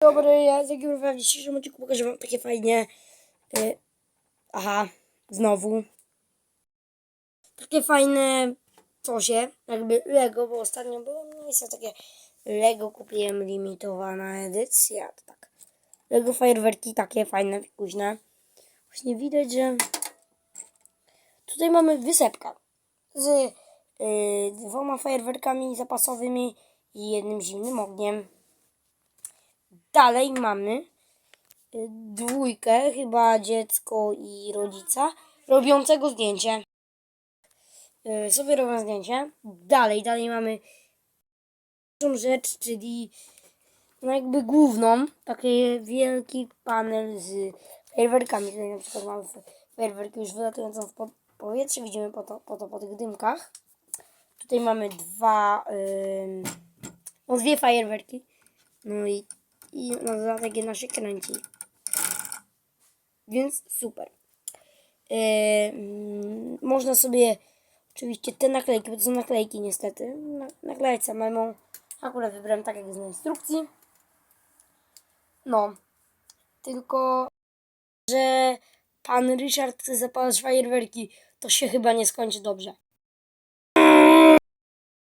Dobry, ja z Jagiellowa w dzisiejszym odcinku pokażę wam takie fajnie... Y, aha, znowu. Takie fajne cosie, jakby Lego, bo ostatnio było miejsce takie Lego kupiłem limitowana edycja, tak. Lego fajerwerki takie fajne, fikuźne. Właśnie widać, że tutaj mamy wysepkę z y, dwoma fajerwerkami zapasowymi i jednym zimnym ogniem. Dalej mamy y, dwójkę, chyba dziecko i rodzica, robiącego zdjęcie. Y, Sobie robią zdjęcie. Dalej, dalej mamy tą rzecz, czyli no jakby główną, taki wielki panel z fajerwerkami. Tutaj na przykład mamy fajerwerki już wylatującą w po- powietrze, widzimy po to, po to po tych dymkach. Tutaj mamy dwa, ym, no dwie fajerwerki. No i, i na dodatek jedna się kręci. Więc super. Ym, można sobie oczywiście te naklejki, bo to są naklejki niestety, na, naklejać samemu. Akurat wybrałem tak jak jest na instrukcji. No. Tylko, że pan Ryszard chce zapalać fajerwerki, to się chyba nie skończy dobrze.